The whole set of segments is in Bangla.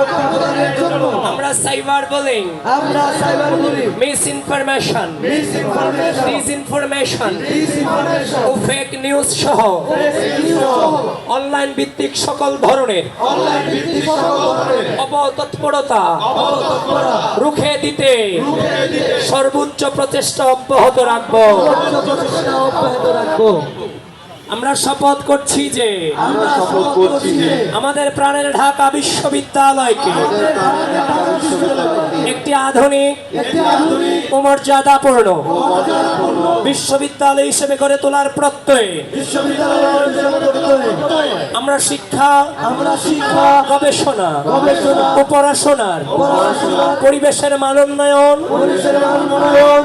নিরাপত্তা প্রদানের জন্য। আমরা সাইবার বুলিং। আমরা cyber bullying. Misinformation misinformation disinformation. ও ফেক নিউজ সহ। অনলাইন ভিত্তিক সকল ধরনের। অনলাইন ভিত্তিক সকল ধরনের। অপতৎপরতা রুখে দিতে। সর্বোচ্চ প্রচেষ্টা অব্যাহত রাখব। প্রচেষ্টা অব্যাহত রাখব। আমরা শপথ করছি যে আমরা শপথ করছি যে আমাদের প্রাণের ঢাকা বিশ্ববিদ্যালয়কে একটি আধুনিক ও মর্যাদাপূর্ণ বিশ্ববিদ্যালয় হিসেবে গড়ে তোলার প্রত্যয়ে। আমরা শিক্ষা আমরা শিক্ষা গবেষণা গবেষণা ও পড়াশোনার পরিবেশের মানোন্নয়ন পরিবেশের উন্নয়ন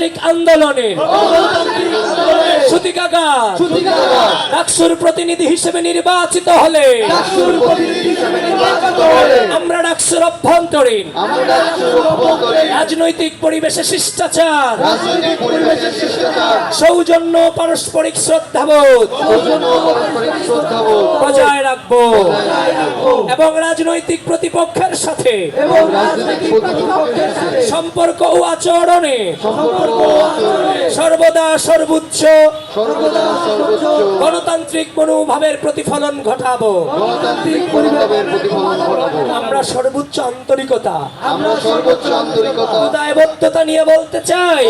গণতান্ত্রিক আন্দোলনে। সুতিকাগার ডাকসুর প্রতিনিধি হিসেবে নির্বাচিত হলে আমরা অভ্যন্তরীণ। রাজনৈতিক পরিবেশে শিষ্টাচার। সৌজন্য পারস্পরিক শ্রদ্ধাবোধ। বজায় রাখব। এবং রাজনৈতিক প্রতিপক্ষের সাথে। সম্পর্ক ও আচরণে। সর্বদা সর্বোচ্চ। গণতান্ত্রিক মনোভাবের প্রতিফলন ঘটাবো। প্রতিফলন ঘটাবো। আমরা সর্বোচ্চ আন্তরিকতা। আমরা সর্বোচ্চ আন্তরিকতা। দায়বদ্ধতা নিয়ে বলতে চাই।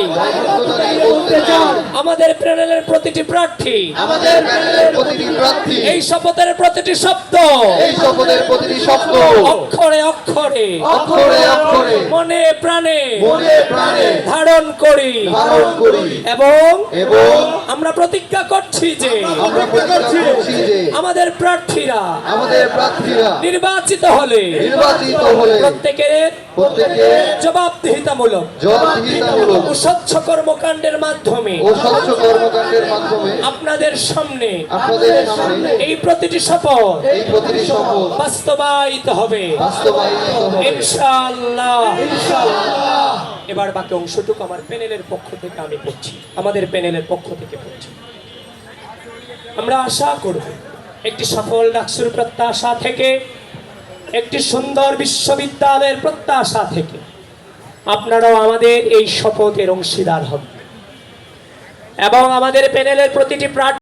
বলতে চাই। আমাদের প্যানেলের প্রতিটি প্রার্থী। আমাদের প্যানেলের প্রতিটি প্রার্থী। এই শপথের প্রতিটি শব্দ। এই শপথের প্রতিটি শব্দ। অক্ষরে অক্ষরে। অক্ষরে অক্ষরে। মনে প্রাণে। মনে প্রাণে। ধারণ করি। ধারণ করি। এবং এবং আমরা প্রতিজ্ঞা করছি যে আমরা প্রতিজ্ঞা করছি যে আমাদের প্রার্থীরা আমাদের প্রার্থীরা নির্বাচিত হলে নির্বাচিত হলে প্রত্যেকের প্রত্যেকে জবাবদিহিতামূলক জবাবদিহিতামূলক ও স্বচ্ছ কর্মকাণ্ডের মাধ্যমে ও স্বচ্ছ কর্মকাণ্ডের মাধ্যমে আপনাদের সামনে আপনাদের সামনে এই প্রতিটি শপথ এই প্রতিটি শপথ বাস্তবায়িত হবে। বাস্তবায়িত হবে। ইনশাআল্লাহ। এবার বাকি অংশটুকু আমার প্যানেলের পক্ষ থেকে আমি পড়ছি। আমাদের প্যানেলের পক্ষ থেকে পড়ছি। আমরা আশা করব একটি সফল ডাকসুর প্রত্যাশা থেকে, একটি সুন্দর বিশ্ববিদ্যালয়ের প্রত্যাশা থেকে আপনারাও আমাদের এই শপথের অংশীদার হবেন। এবং আমাদের প্যানেলের প্রতিটি প্রার্থী